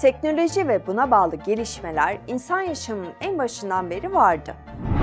Teknoloji ve buna bağlı gelişmeler insan yaşamının en başından beri vardı.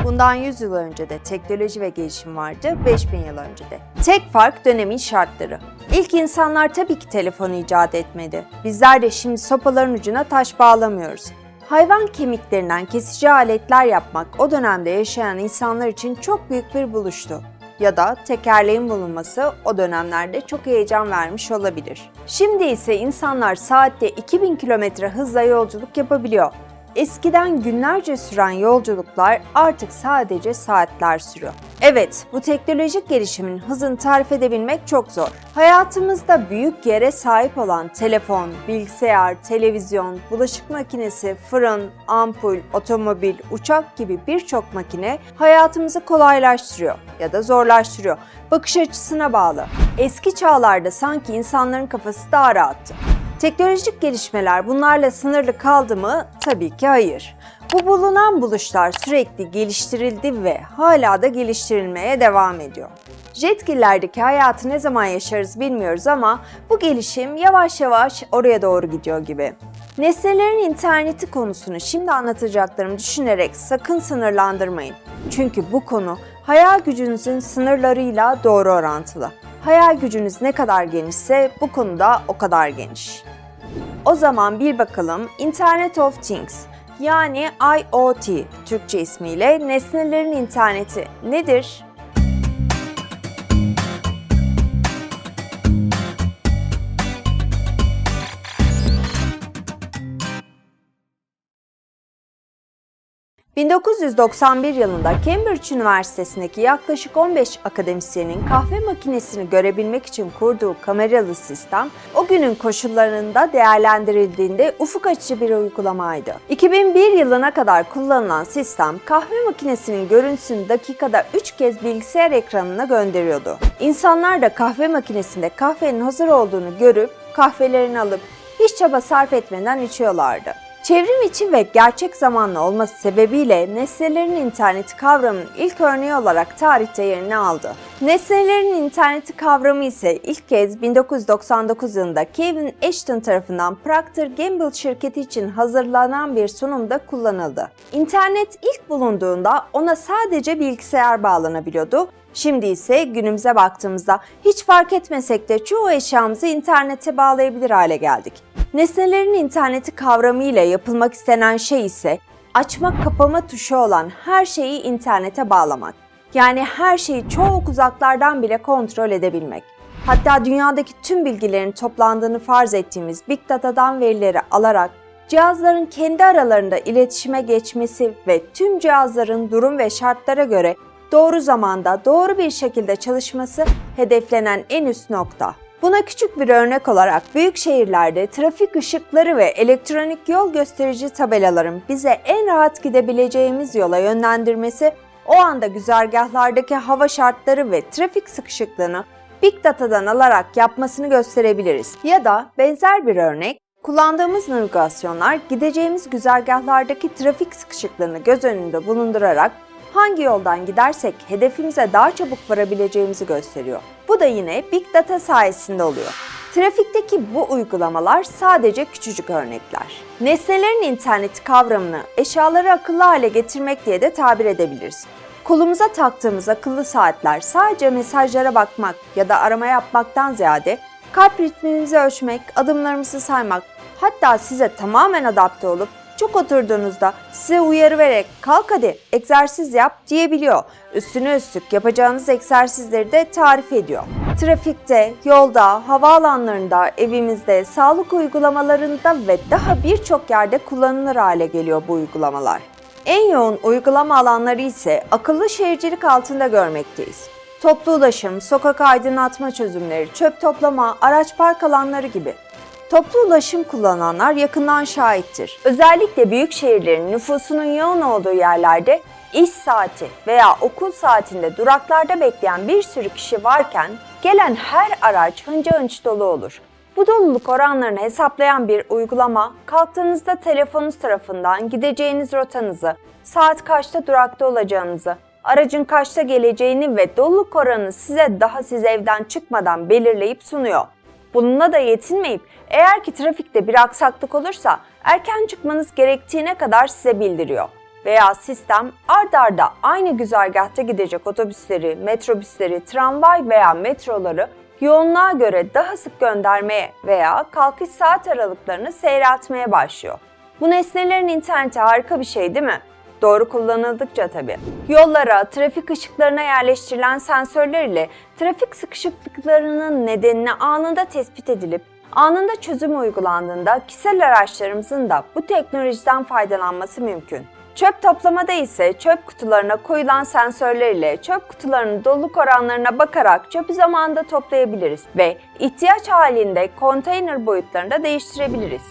Bundan 100 yıl önce de teknoloji ve gelişim vardı, 5000 yıl önce de. Tek fark dönemin şartları. İlk insanlar tabii ki telefonu icat etmedi. Bizler de şimdi sopaların ucuna taş bağlamıyoruz. Hayvan kemiklerinden kesici aletler yapmak o dönemde yaşayan insanlar için çok büyük bir buluştu ya da tekerleğin bulunması o dönemlerde çok heyecan vermiş olabilir. Şimdi ise insanlar saatte 2000 km hızla yolculuk yapabiliyor. Eskiden günlerce süren yolculuklar artık sadece saatler sürüyor. Evet, bu teknolojik gelişimin hızını tarif edebilmek çok zor. Hayatımızda büyük yere sahip olan telefon, bilgisayar, televizyon, bulaşık makinesi, fırın, ampul, otomobil, uçak gibi birçok makine hayatımızı kolaylaştırıyor ya da zorlaştırıyor. Bakış açısına bağlı. Eski çağlarda sanki insanların kafası daha rahattı. Teknolojik gelişmeler bunlarla sınırlı kaldı mı? Tabii ki hayır. Bu bulunan buluşlar sürekli geliştirildi ve hala da geliştirilmeye devam ediyor. Jetgiller'deki hayatı ne zaman yaşarız bilmiyoruz ama bu gelişim yavaş yavaş oraya doğru gidiyor gibi. Nesnelerin interneti konusunu şimdi anlatacaklarımı düşünerek sakın sınırlandırmayın. Çünkü bu konu hayal gücünüzün sınırlarıyla doğru orantılı. Hayal gücünüz ne kadar genişse bu konuda o kadar geniş. O zaman bir bakalım Internet of Things yani IoT Türkçe ismiyle nesnelerin interneti nedir? ...1991 yılında Cambridge Üniversitesi'ndeki yaklaşık 15 akademisyenin kahve makinesini görebilmek için kurduğu kameralı sistem, o günün koşullarında değerlendirildiğinde ufuk açıcı bir uygulamaydı. 2001 yılına kadar kullanılan sistem, kahve makinesinin görüntüsünü dakikada 3 kez bilgisayar ekranına gönderiyordu. İnsanlar da kahve makinesinde kahvenin hazır olduğunu görüp kahvelerini alıp hiç çaba sarf etmeden içiyorlardı. Çevrim içi ve gerçek zamanlı olması sebebiyle nesnelerin interneti kavramının ilk örneği olarak tarihte yerini aldı. Nesnelerin interneti kavramı ise ilk kez 1999 yılında Kevin Ashton tarafından Procter Gamble şirketi için hazırlanan bir sunumda kullanıldı. İnternet ilk bulunduğunda ona sadece bilgisayar bağlanabiliyordu Şimdi ise günümüze baktığımızda hiç fark etmesek de çoğu eşyamızı internete bağlayabilir hale geldik. Nesnelerin interneti kavramı ile yapılmak istenen şey ise açmak kapama tuşu olan her şeyi internete bağlamak. Yani her şeyi çok uzaklardan bile kontrol edebilmek. Hatta dünyadaki tüm bilgilerin toplandığını farz ettiğimiz Big Data'dan verileri alarak cihazların kendi aralarında iletişime geçmesi ve tüm cihazların durum ve şartlara göre doğru zamanda doğru bir şekilde çalışması hedeflenen en üst nokta. Buna küçük bir örnek olarak büyük şehirlerde trafik ışıkları ve elektronik yol gösterici tabelaların bize en rahat gidebileceğimiz yola yönlendirmesi o anda güzergahlardaki hava şartları ve trafik sıkışıklığını Big Data'dan alarak yapmasını gösterebiliriz. Ya da benzer bir örnek, kullandığımız navigasyonlar gideceğimiz güzergahlardaki trafik sıkışıklığını göz önünde bulundurarak hangi yoldan gidersek hedefimize daha çabuk varabileceğimizi gösteriyor. Da yine Big Data sayesinde oluyor. Trafikteki bu uygulamalar sadece küçücük örnekler. Nesnelerin interneti kavramını eşyaları akıllı hale getirmek diye de tabir edebiliriz. Kolumuza taktığımız akıllı saatler sadece mesajlara bakmak ya da arama yapmaktan ziyade kalp ritmimizi ölçmek, adımlarımızı saymak, hatta size tamamen adapte olup çok oturduğunuzda size uyarı vererek kalk hadi egzersiz yap diyebiliyor. Üstüne üstlük yapacağınız egzersizleri de tarif ediyor. Trafikte, yolda, havaalanlarında, evimizde, sağlık uygulamalarında ve daha birçok yerde kullanılır hale geliyor bu uygulamalar. En yoğun uygulama alanları ise akıllı şehircilik altında görmekteyiz. Toplu ulaşım, sokak aydınlatma çözümleri, çöp toplama, araç park alanları gibi. Toplu ulaşım kullananlar yakından şahittir. Özellikle büyük şehirlerin nüfusunun yoğun olduğu yerlerde iş saati veya okul saatinde duraklarda bekleyen bir sürü kişi varken gelen her araç hınca hınç dolu olur. Bu doluluk oranlarını hesaplayan bir uygulama, kalktığınızda telefonunuz tarafından gideceğiniz rotanızı, saat kaçta durakta olacağınızı, aracın kaçta geleceğini ve doluluk oranını size daha siz evden çıkmadan belirleyip sunuyor. Bununla da yetinmeyip eğer ki trafikte bir aksaklık olursa erken çıkmanız gerektiğine kadar size bildiriyor. Veya sistem ard arda aynı güzergahta gidecek otobüsleri, metrobüsleri, tramvay veya metroları yoğunluğa göre daha sık göndermeye veya kalkış saat aralıklarını seyreltmeye başlıyor. Bu nesnelerin interneti harika bir şey değil mi? Doğru kullanıldıkça tabii. Yollara, trafik ışıklarına yerleştirilen sensörler ile trafik sıkışıklıklarının nedenini anında tespit edilip anında çözüm uygulandığında kişisel araçlarımızın da bu teknolojiden faydalanması mümkün. Çöp toplamada ise çöp kutularına koyulan sensörler ile çöp kutularının doluluk oranlarına bakarak çöpü zamanında toplayabiliriz ve ihtiyaç halinde konteyner boyutlarını da değiştirebiliriz.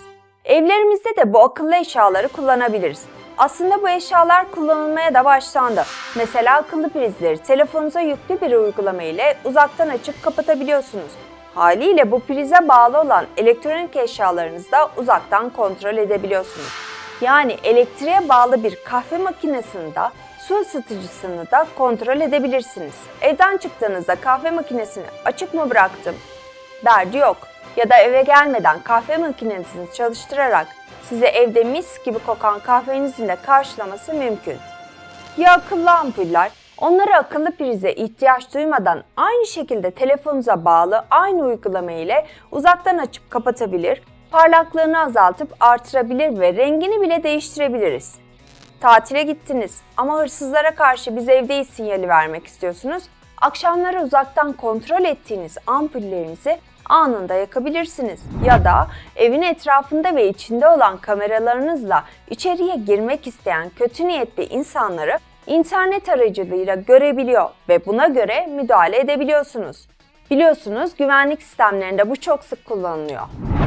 Evlerimizde de bu akıllı eşyaları kullanabiliriz. Aslında bu eşyalar kullanılmaya da başlandı. Mesela akıllı prizleri telefonunuza yüklü bir uygulama ile uzaktan açıp kapatabiliyorsunuz. Haliyle bu prize bağlı olan elektronik eşyalarınızı da uzaktan kontrol edebiliyorsunuz. Yani elektriğe bağlı bir kahve makinesini de su ısıtıcısını da kontrol edebilirsiniz. Evden çıktığınızda kahve makinesini açık mı bıraktım? Derdi yok. Ya da eve gelmeden kahve makinesini çalıştırarak size evde mis gibi kokan kahvenizin de karşılaması mümkün. Ya akıllı ampuller? Onları akıllı prize ihtiyaç duymadan aynı şekilde telefonunuza bağlı aynı uygulama ile uzaktan açıp kapatabilir, parlaklığını azaltıp artırabilir ve rengini bile değiştirebiliriz. Tatile gittiniz ama hırsızlara karşı biz evdeyiz sinyali vermek istiyorsunuz. Akşamları uzaktan kontrol ettiğiniz ampullerinizi anında yakabilirsiniz. Ya da evin etrafında ve içinde olan kameralarınızla içeriye girmek isteyen kötü niyetli insanları internet aracılığıyla görebiliyor ve buna göre müdahale edebiliyorsunuz. Biliyorsunuz güvenlik sistemlerinde bu çok sık kullanılıyor.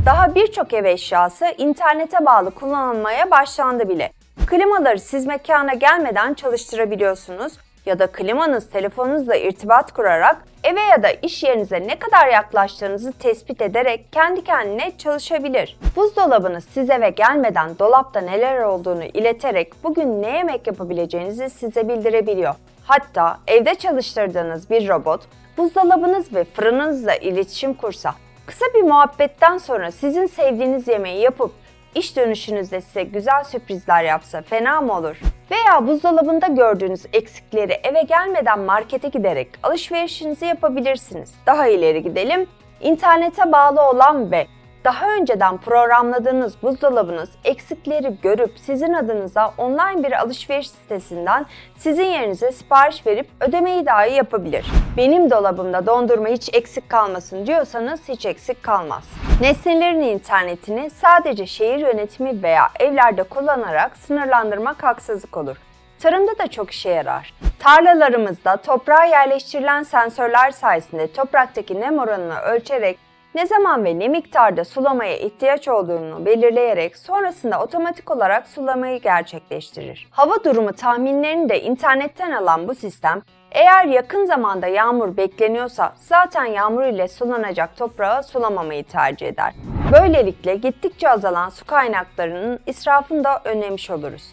Daha birçok ev eşyası internete bağlı kullanılmaya başlandı bile. Klimaları siz mekana gelmeden çalıştırabiliyorsunuz ya da klimanız telefonunuzla irtibat kurarak eve ya da iş yerinize ne kadar yaklaştığınızı tespit ederek kendi kendine çalışabilir. Buzdolabınız siz eve gelmeden dolapta neler olduğunu ileterek bugün ne yemek yapabileceğinizi size bildirebiliyor. Hatta evde çalıştırdığınız bir robot buzdolabınız ve fırınınızla iletişim kursa, kısa bir muhabbetten sonra sizin sevdiğiniz yemeği yapıp iş dönüşünüzde size güzel sürprizler yapsa fena mı olur? Veya buzdolabında gördüğünüz eksikleri eve gelmeden markete giderek alışverişinizi yapabilirsiniz. Daha ileri gidelim. İnternete bağlı olan ve daha önceden programladığınız buzdolabınız eksikleri görüp sizin adınıza online bir alışveriş sitesinden sizin yerinize sipariş verip ödemeyi dahi yapabilir. Benim dolabımda dondurma hiç eksik kalmasın diyorsanız hiç eksik kalmaz. Nesnelerin internetini sadece şehir yönetimi veya evlerde kullanarak sınırlandırmak haksızlık olur. Tarımda da çok işe yarar. Tarlalarımızda toprağa yerleştirilen sensörler sayesinde topraktaki nem oranını ölçerek ne zaman ve ne miktarda sulamaya ihtiyaç olduğunu belirleyerek sonrasında otomatik olarak sulamayı gerçekleştirir. Hava durumu tahminlerini de internetten alan bu sistem eğer yakın zamanda yağmur bekleniyorsa zaten yağmur ile sulanacak toprağı sulamamayı tercih eder. Böylelikle gittikçe azalan su kaynaklarının israfını da önlemiş oluruz.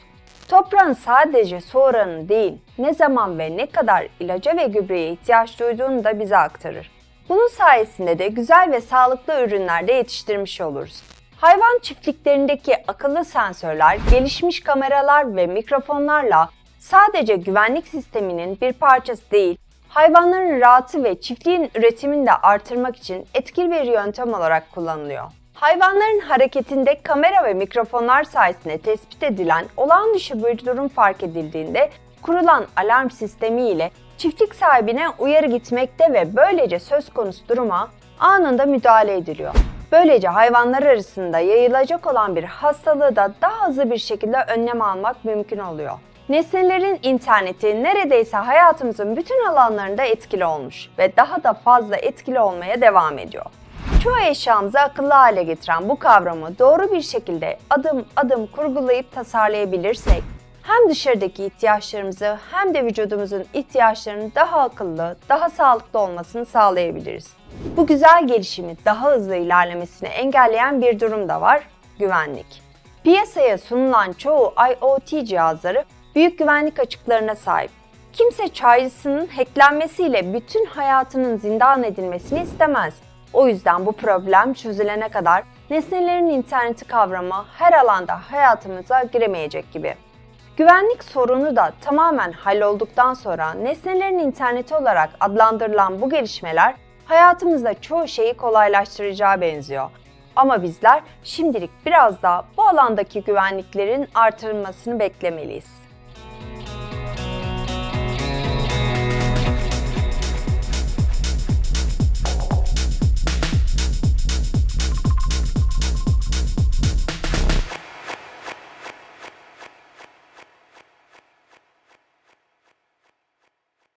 Toprağın sadece su oranı değil, ne zaman ve ne kadar ilaca ve gübreye ihtiyaç duyduğunu da bize aktarır. Bunun sayesinde de güzel ve sağlıklı ürünler de yetiştirmiş oluruz. Hayvan çiftliklerindeki akıllı sensörler, gelişmiş kameralar ve mikrofonlarla sadece güvenlik sisteminin bir parçası değil, hayvanların rahatı ve çiftliğin üretimini de artırmak için etkili bir yöntem olarak kullanılıyor. Hayvanların hareketinde kamera ve mikrofonlar sayesinde tespit edilen olağan dışı bir durum fark edildiğinde kurulan alarm sistemi ile çiftlik sahibine uyarı gitmekte ve böylece söz konusu duruma anında müdahale ediliyor. Böylece hayvanlar arasında yayılacak olan bir hastalığı da daha hızlı bir şekilde önlem almak mümkün oluyor. Nesnelerin interneti neredeyse hayatımızın bütün alanlarında etkili olmuş ve daha da fazla etkili olmaya devam ediyor. Çoğu eşyamızı akıllı hale getiren bu kavramı doğru bir şekilde adım adım kurgulayıp tasarlayabilirsek hem dışarıdaki ihtiyaçlarımızı hem de vücudumuzun ihtiyaçlarının daha akıllı, daha sağlıklı olmasını sağlayabiliriz. Bu güzel gelişimi daha hızlı ilerlemesini engelleyen bir durum da var, güvenlik. Piyasaya sunulan çoğu IoT cihazları büyük güvenlik açıklarına sahip. Kimse çaycısının hacklenmesiyle bütün hayatının zindan edilmesini istemez. O yüzden bu problem çözülene kadar nesnelerin interneti kavramı her alanda hayatımıza giremeyecek gibi. Güvenlik sorunu da tamamen hallolduktan sonra nesnelerin interneti olarak adlandırılan bu gelişmeler hayatımızda çoğu şeyi kolaylaştıracağı benziyor. Ama bizler şimdilik biraz daha bu alandaki güvenliklerin artırılmasını beklemeliyiz.